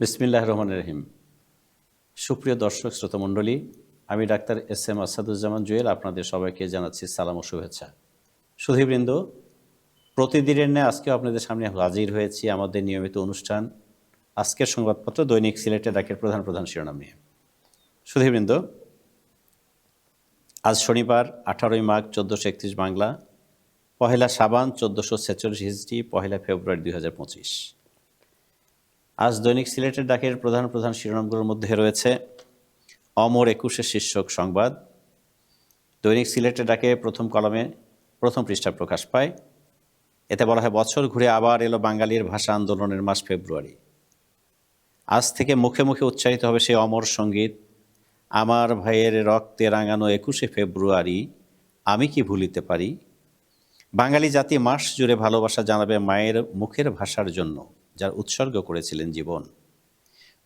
বিসমিল্লাহ রহমান রহিম। সুপ্রিয় দর্শক, শ্রোতমণ্ডলী, আমি doctor S M Asaduzzaman Jewel, আপনাদের সবাইকে জানাচ্ছি সালাম ও শুভেচ্ছা। সুধীবৃন্দ, প্রতিদিনের ন্যায় আজকেও আপনাদের সামনে হাজির হয়েছি আমাদের নিয়মিত অনুষ্ঠান, আজকের সংবাদপত্র দৈনিক সিলেটে ডাকের প্রধান প্রধান শিরোনাম নিয়ে। সুধীবৃন্দ, আজ শনিবার, আঠারোই মাঘ, চোদ্দোশো একত্রিশ বাংলা, পহেলা সাবান চোদ্দোশো ছেচল্লিশ হিজড়ি, পহেলা ফেব্রুয়ারি দুই হাজার পঁচিশ। আজ দৈনিক সিলেটের ডাকের প্রধান প্রধান শিরোনামগুলোর মধ্যে রয়েছে অমর একুশে শীর্ষক সংবাদ। দৈনিক সিলেটের ডাকে প্রথম কলমে প্রথম পৃষ্ঠা প্রকাশ পায়। এতে বলা হয়, বছর ঘুরে আবার এলো বাঙালির ভাষা আন্দোলনের মাস ফেব্রুয়ারি। আজ থেকে মুখে মুখে উচ্চারিত হবে সেই অমর সংগীত। আমার ভাইয়ের রক্তে রাঙানো একুশে ফেব্রুয়ারি, আমি কি ভুলিতে পারি? বাঙালি জাতি মাস জুড়ে ভালোবাসা জানাবে মায়ের মুখের ভাষার জন্য। যার উৎসর্গ করেছিলেন জীবন।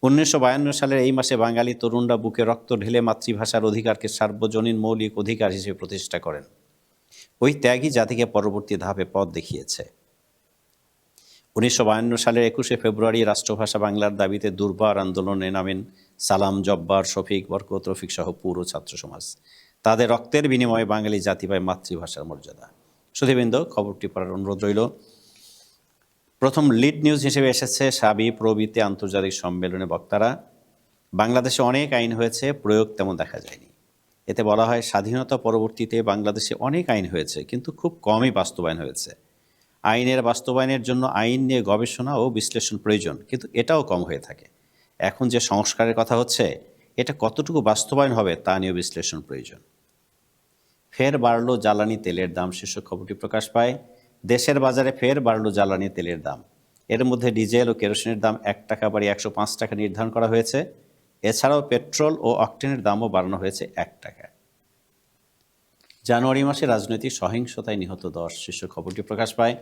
উনিশশো বায়ান্ন সালের এই মাসে বাঙালি তরুণরা বুকে রক্ত ঢেলে মাতৃভাষার অধিকারকে সার্বজনীন মৌলিক অধিকার হিসেবে প্রতিষ্ঠা করেন। ওই ত্যাগই জাতিকে পরবর্তী ধাপে পথ দেখিয়েছে। উনিশশো বায়ান্ন সালের একুশে ফেব্রুয়ারি রাষ্ট্রভাষা বাংলার দাবিতে দুর্বার আন্দোলনে নামেন সালাম জব্বার, শফিক, বরকত, রফিক সহ পুরো ছাত্র সমাজ। তাদের রক্তের বিনিময়ে বাঙালি জাতি পায় মাতৃভাষার মর্যাদা। সুধীবৃন্দ, খবরটি পড়ার অনুরোধ রইল। প্রথম লিড নিউজ হিসেবে এসেছে সাবি, প্রবৃত্তি, আন্তর্জাতিক সম্মেলনে বক্তারা। বাংলাদেশে অনেক আইন হয়েছে, প্রয়োগ তেমন দেখা যায়নি। এতে বলা হয়, স্বাধীনতা পরবর্তীতে বাংলাদেশে অনেক আইন হয়েছে, কিন্তু খুব কমই বাস্তবায়ন হয়েছে। আইনের বাস্তবায়নের জন্য আইন নিয়ে গবেষণা ও বিশ্লেষণ প্রয়োজন, কিন্তু এটাও কম হয়ে থাকে। এখন যে সংস্কারের কথা হচ্ছে, এটা কতটুকু বাস্তবায়ন হবে তা নিয়ে বিশ্লেষণ প্রয়োজন। ফের বাড়লো জ্বালানি তেলের দাম, শীর্ষক খবরটি প্রকাশ পায়। দেশের বাজারে ফের বাড়লো জ্বালানি তেলের দাম। এর মধ্যে ডিজেল ও কেরোসিনের দাম এক টাকা বাড়িয়ে একশো পাঁচ টাকা নির্ধারণ করা হয়েছে। এছাড়াও পেট্রোল ও অকটেনের দামও বাড়ানো হয়েছে এক টাকা জানুয়ারি মাসে রাজনৈতিক সহিংসতায় নিহত দশ। শীর্ষ খবরটি প্রকাশ পায়।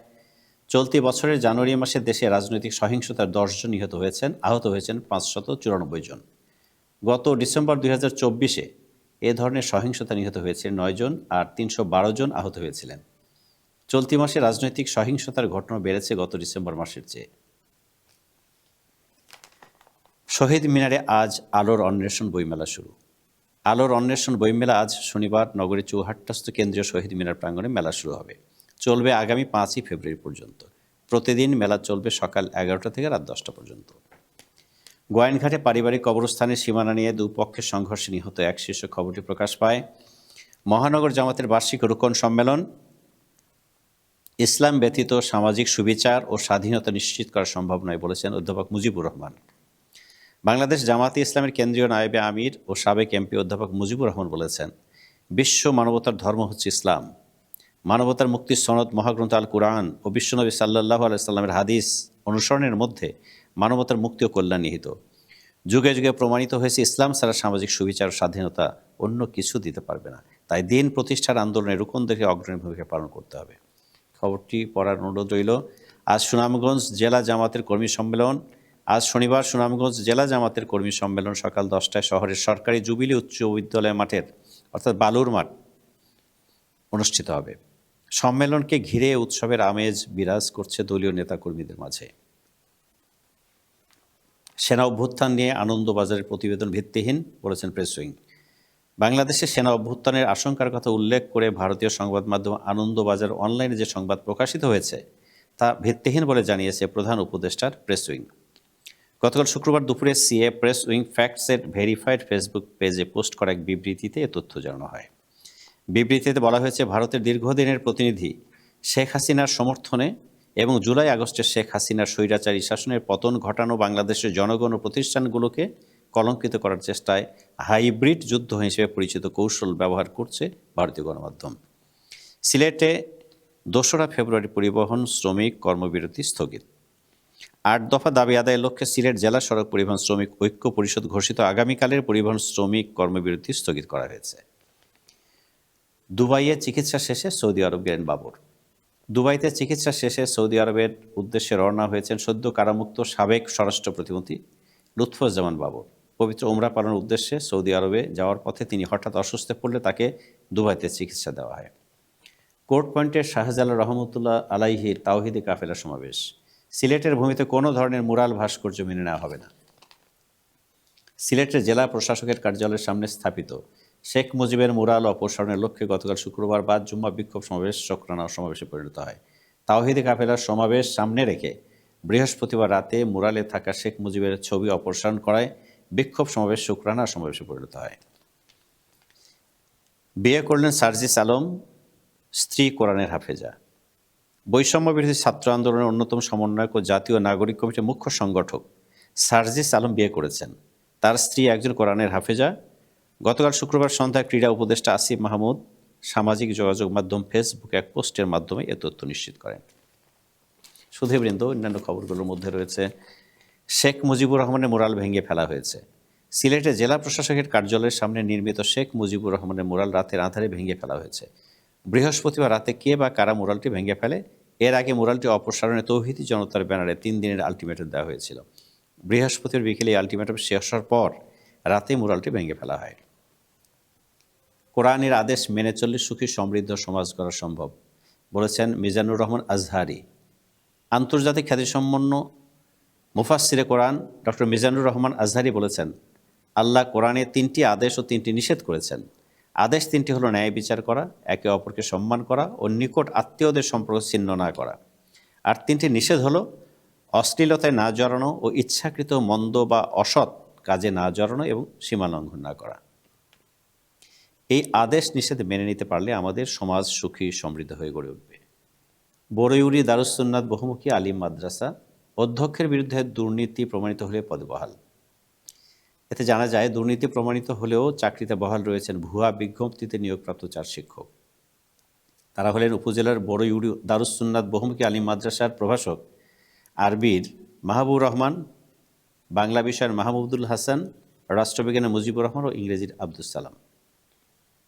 চলতি বছরের জানুয়ারি মাসে দেশে রাজনৈতিক সহিংসতার দশজন নিহত হয়েছেন, আহত হয়েছেন পাঁচশত চুরানব্বই জন। গত ডিসেম্বর দুই হাজার চব্বিশে এ ধরনের সহিংসতা নিহত হয়েছে নয়জন আর তিনশো বারো জন আহত হয়েছিলেন। চলতি মাসে রাজনৈতিক সহিংসতার ঘটনা বেড়েছে গত ডিসেম্বর মাসের চেয়ে। শহীদ মিনারে আজ আলোর অন্বেষণ বইমেলা শুরু। আলোর অন্বেষণ বইমেলা আজ শনিবার নগরীর চৌহাট্টাস্থ কেন্দ্রীয় শহীদ মিনার প্রাঙ্গণে মেলা শুরু হবে। চলবে আগামী পাঁচই ফেব্রুয়ারি পর্যন্ত। প্রতিদিন মেলা চলবে সকাল এগারোটা থেকে রাত দশটা পর্যন্ত। গোয়াইনঘাটে পারিবারিক কবরস্থানের সীমানা নিয়ে দুপক্ষের সংঘর্ষে নিহত এক শীর্ষ খবরটি প্রকাশ পায়। মহানগর জামাতের বার্ষিক রুকন সম্মেলন ইসলাম ব্যতীত সামাজিক সুবিচার ও স্বাধীনতা নিশ্চিত করা সম্ভব নয় বলেছেন অধ্যাপক মুজিবুর রহমান। বাংলাদেশ জামাতে ইসলামের কেন্দ্রীয় নায়েবে আমির ও সাবেক এমপি অধ্যাপক মুজিবুর রহমান বলেছেন, বিশ্ব মানবতার ধর্ম হচ্ছে ইসলাম। মানবতার মুক্তির সনদ মহাগ্রন্থ আল কুরআন ও বিশ্বনবী সাল্লাহ আলাইসাল্লামের হাদিস অনুসরণের মধ্যে মানবতার মুক্তি ও কল্যাণ নিহিত। যুগে যুগে প্রমাণিত হয়েছে ইসলাম ছাড়া সামাজিক সুবিচার ও স্বাধীনতা অন্য কিছু দিতে পারবে না। তাই দিন প্রতিষ্ঠার আন্দোলনে রুকনদেরকে অগ্রণী ভূমিকা পালন করতে হবে। খবরটি পড়ার অনুরোধ রইল। আজ সুনামগঞ্জ জেলা জামাতের কর্মী সম্মেলন। আজ শনিবার সুনামগঞ্জ জেলা জামাতের কর্মী সম্মেলন সকাল দশটায় শহরের সরকারি জুবিলি উচ্চ বিদ্যালয় মাঠের, অর্থাৎ বালুর মাঠ, অনুষ্ঠিত হবে। সম্মেলনকে ঘিরে উৎসবের আমেজ বিরাজ করছে দলীয় নেতাকর্মীদের মাঝে। সেনা অভ্যুত্থান নিয়ে আনন্দবাজারের প্রতিবেদন ভিত্তিহীন, বলেছেন প্রেস উইং। বাংলাদেশে সেনা অভ্যুত্থানের আশঙ্কার কথা উল্লেখ করে ভারতীয় সংবাদ মাধ্যম আনন্দবাজার অনলাইনে যে সংবাদ প্রকাশিত হয়েছে, তা ভিত্তিহীন বলে জানিয়েছে প্রধান উপদেষ্টার প্রেস উইং। গতকাল শুক্রবার দুপুরে সিএ প্রেস উইং ফ্যাক্টসের ভেরিফাইড ফেসবুক পেজে পোস্ট করা এক বিবৃতিতে এ তথ্য জানানো হয়। বিবৃতিতে বলা হয়েছে, ভারতের দীর্ঘদিনের প্রতিনিধি শেখ হাসিনার সমর্থনে এবং জুলাই আগস্টে শেখ হাসিনার স্বৈরাচারী শাসনের পতন ঘটানো বাংলাদেশের জনগণ ও প্রতিষ্ঠানগুলোকে কলঙ্কিত করার চেষ্টায় হাইব্রিড যুদ্ধ হিসেবে পরিচিত কৌশল ব্যবহার করছে ভারতীয় গণমাধ্যম। সিলেটে দোসরা ফেব্রুয়ারি পরিবহন শ্রমিক কর্মবিরতি স্থগিত। আট দফা দাবি আদায়ের লক্ষ্যে সিলেট জেলা সড়ক পরিবহন শ্রমিক ঐক্য পরিষদ ঘোষিত আগামীকালের পরিবহন শ্রমিক কর্মবিরতি স্থগিত করা হয়েছে। দুবাইয়ে চিকিৎসা শেষে সৌদি আরব গেলেন বাবর। দুবাইতে চিকিৎসা শেষে সৌদি আরবের উদ্দেশ্যে রওনা হয়েছেন সদ্য কারামুক্ত সাবেক স্বরাষ্ট্র প্রতিমন্ত্রী লুৎফুজ্জামান বাবর। পবিত্র উমরা পালনের উদ্দেশ্যে সৌদি আরবে যাওয়ার পথে তিনি হঠাৎ অসুস্থ পড়লে তাকে দুবাইতে চিকিৎসা দেওয়া হয়। কোর্ট পয়েন্টের শাহজালাল রহমতুল্লাহ আলাইহির তাওহিদি কাফেলা সমাবেশ। সিলেটের ভূমিতে কোনো ধরনের মুরাল ভাস্কর্য মেনে নেওয়া হবে না। সিলেটের জেলা প্রশাসকের কার্যালয়ের সামনে স্থাপিত শেখ মুজিবের মুরাল অপসারণের লক্ষ্যে গতকাল শুক্রবার বাদ জুম্মা বিক্ষোভ সমাবেশ চক্রানা সমাবেশে পরিণত হয়। তাওহিদি কাফেলার সমাবেশ সামনে রেখে বৃহস্পতিবার রাতে মুরালে থাকা শেখ মুজিবের ছবি অপসারণ করায় বিক্ষোভ সমাবেশ শুক্রানা সমাবেশে পরিণত হয়। বিয়ে করলেন সার্জিস আলম, স্ত্রী কোরআনের হাফেজা। বৈষম্য বিরোধী ছাত্র আন্দোলনের অন্যতম সমন্বয়ক ও জাতীয় নাগরিক কমিটির মুখ্য সংগঠক সার্জিস আলম বিয়ে করেছেন। তার স্ত্রী একজন কোরআনের হাফেজা। গতকাল শুক্রবার সন্ধ্যায় ক্রীড়া উপদেষ্টা আসিফ মাহমুদ সামাজিক যোগাযোগ মাধ্যম ফেসবুকে এক পোস্টের মাধ্যমে এ তথ্য নিশ্চিত করেন। সুধীবৃন্দ, অন্যান্য খবরগুলোর মধ্যে রয়েছে শেখ মুজিবুর রহমানের মোরাল ভেঙে ফেলা হয়েছে। সিলেটে জেলা প্রশাসকের কার্যালয়ের সামনে নির্মিত শেখ মুজিবুর রহমানের মোরাল রাতের আধারে ভেঙে ফেলা হয়েছে। বৃহস্পতিবার রাতে কে বা কারা মোরালটি ভেঙে ফেলে, এর আগে মোরালটি অপসারণে তৌহিদি জনতার ব্যানারে তিন দিনের আলটিমেটাম দেওয়া হয়েছিল। বৃহস্পতিবার বিকেলে আলটিমেটাম শেষ হওয়ার পর রাতে মোরালটি ভেঙে ফেলা হয়। কোরআনের আদেশ মেনে চললে সুখী সমৃদ্ধ সমাজ করা সম্ভব, বলেছেন মিজানুর রহমান আজহারি। আন্তর্জাতিক খ্যাতিসম্পন্ন মুফাসসিরে কোরআন ডক্টর মিজানুর রহমান আজহারি বলেছেন, আল্লাহ কোরআনে তিনটি আদেশ ও তিনটি নিষেধ করেছেন। আদেশ তিনটি হলো ন্যায় বিচার করা, একে অপরকে সম্মান করা ও নিকট আত্মীয়দের সম্পর্ক ছিন্ন না করা। আর তিনটি নিষেধ হলো অশ্লীলতায় না জড়ানো ও ইচ্ছাকৃত মন্দ বা অসৎ কাজে না জড়ানো এবং সীমা লঙ্ঘন না করা। এই আদেশ নিষেধ মেনে নিতে পারলে আমাদের সমাজ সুখী, সমৃদ্ধ হয়ে গড়ে উঠবে। বড়ইউরি দারুসুন্নাথ বহুমুখী আলিম মাদ্রাসা অধ্যক্ষের বিরুদ্ধে দুর্নীতি প্রমাণিত হলে পদে বহাল। এতে জানা যায়, দুর্নীতি প্রমাণিত হলেও চাকরিতে বহাল রয়েছেন ভুয়া বিজ্ঞপ্তিতে নিয়োগপ্রাপ্ত চার শিক্ষক। তারা হলেন উপজেলার বড়ইউরি দারুসুন্নাথ বহুমুখী আলী মাদ্রাসার প্রভাষক আরবির মাহবুব রহমান, বাংলা বিষয়ের মাহমুদুল হাসান, রাষ্ট্রবিজ্ঞানের মুজিবুর রহমান ও ইংরেজির আব্দুল সালাম।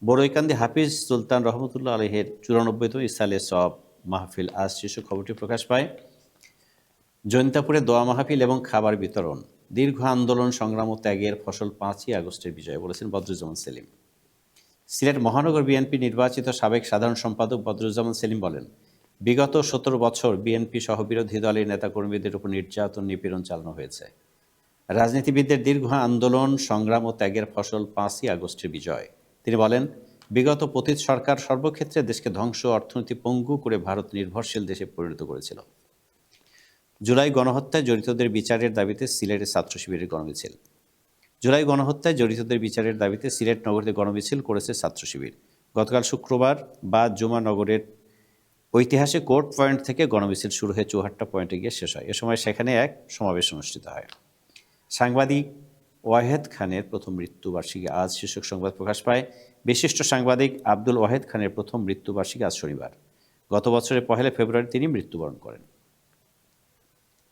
বড়ইকান্দি হাফিজ সুলতান রহমতুল্লাহ আলহের চুরানব্বইতম ইসালে সব মাহফিল। আজ শিশু খবরটি প্রকাশ পায় জৈন্তাপুরে দোয়া মাহফিল এবং খাবার বিতরণ, দীর্ঘ আন্দোলন সংগ্রাম ও ত্যাগের ফসল পাঁচই আগস্টের বিজয় বলেছেন বদরুজ্জামান সেলিম। সিলেট মহানগর বিএনপি নির্বাচিত সাবেক সাধারণ সম্পাদক বদরুজ্জামান সেলিম বলেন, বিগত সতেরো বছর বিএনপি সহ বিরোধী দলের নেতাকর্মীদের উপর নির্যাতন, নিপীড়ন চালানো হয়েছে। রাজনীতিবিদদের দীর্ঘ আন্দোলন, সংগ্রাম ও ত্যাগের ফসল পাঁচই আগস্টের বিজয়। তিনি বলেন, বিগত পতীত সরকার সর্বক্ষেত্রে দেশকে ধ্বংস অর্থনীতি পঙ্গু করে ভারত নির্ভরশীল দেশে পরিণত করেছিল। জুলাই গণহত্যায় জড়িতদের বিচারের দাবিতে সিলেটে ছাত্র শিবিরের গণমিছিল। জুলাই গণহত্যায় জড়িতদের বিচারের দাবিতে সিলেট নগরীতে গণমিছিল করেছে ছাত্র শিবির। গতকাল শুক্রবার বা জুমা নগরের ঐতিহাসিক কোর্ট পয়েন্ট থেকে গণমিছিল শুরু হয়ে চৌহাট্টা পয়েন্টে গিয়ে শেষ হয়। এ সময় সেখানে এক সমাবেশ অনুষ্ঠিত হয়। সাংবাদিক ওয়াহেদ খানের প্রথম মৃত্যুবার্ষিকী আজ শীর্ষক সংবাদ প্রকাশ পায়। বিশিষ্ট সাংবাদিক আব্দুল ওয়াহেদ খানের প্রথম মৃত্যুবার্ষিকী আজ শনিবার। গত বছরের পহেলা ফেব্রুয়ারি তিনি মৃত্যুবরণ করেন।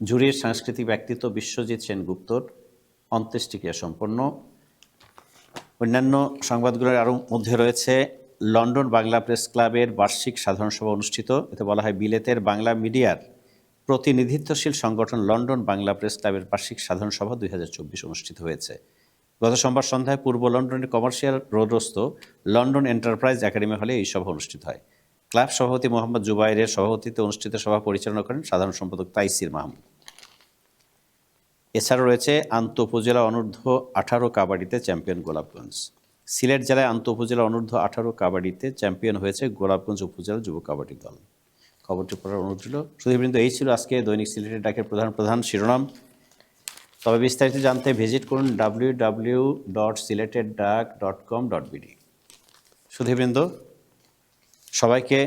জুরির সাংস্কৃতিক ব্যক্তিত্ব বিশ্বজিৎ সেনগুপ্তর, অন্ত্যেষ্টিক্রিয়া সম্পন্ন। অন্যান্য সংবাদগুলোর আরও মধ্যে রয়েছে, লন্ডন বাংলা প্রেস ক্লাবের বার্ষিক সাধারণ সভা অনুষ্ঠিত। এতে বলা হয়, বিলেতের বাংলা মিডিয়ার প্রতিনিধিত্বশীল সংগঠন লন্ডন বাংলা প্রেস ক্লাবের বার্ষিক সাধারণ সভা দুই হাজার চব্বিশ অনুষ্ঠিত হয়েছে। গত সোমবার সন্ধ্যায় পূর্ব লন্ডনের কমার্শিয়াল রোডস্থ লন্ডন এন্টারপ্রাইজ একাডেমি হলে এই সভা অনুষ্ঠিত হয়। ক্লাব সভাপতি মোহাম্মদ জুবাইরের সভাপতিত্বে অনুষ্ঠিত সভা পরিচালনা করেন সাধারণ সম্পাদক তাইসির মাহমুদ। এছাড়া রয়েছে আন্ত উপজেলা অনূর্ধ্ব আঠারো কাবাডিতে চ্যাম্পিয়ন গোলাপগঞ্জ। সিলেট জেলায় আন্ত উপজেলা অনূর্ধ্ব আঠারো কাবাডিতে চ্যাম্পিয়ন হয়েছে গোলাপগঞ্জ উপজেলা যুব কাবাডি দল। খবরটি পড়ার অনুরোধ ছিল সুধীবৃন্দ এই ছিল আজকে দৈনিক সিলেটের ডাকের প্রধান প্রধান শিরোনাম। তবে বিস্তারিত জানতে ভিজিট করুন ডাব্লিউ ডাব্লিউ ডট সিলেটেড ডাক ডট কম ডট বিডি সুধীবৃন্দ সবাইকে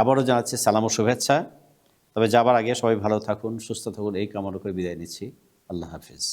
আবারও জানাচ্ছি সালাম ও শুভেচ্ছা। তবে যাবার আগে সবাই ভালো থাকুন, সুস্থ থাকুন, এই কামনা করে বিদায় নিচ্ছি। আল্লাহ হাফিজ।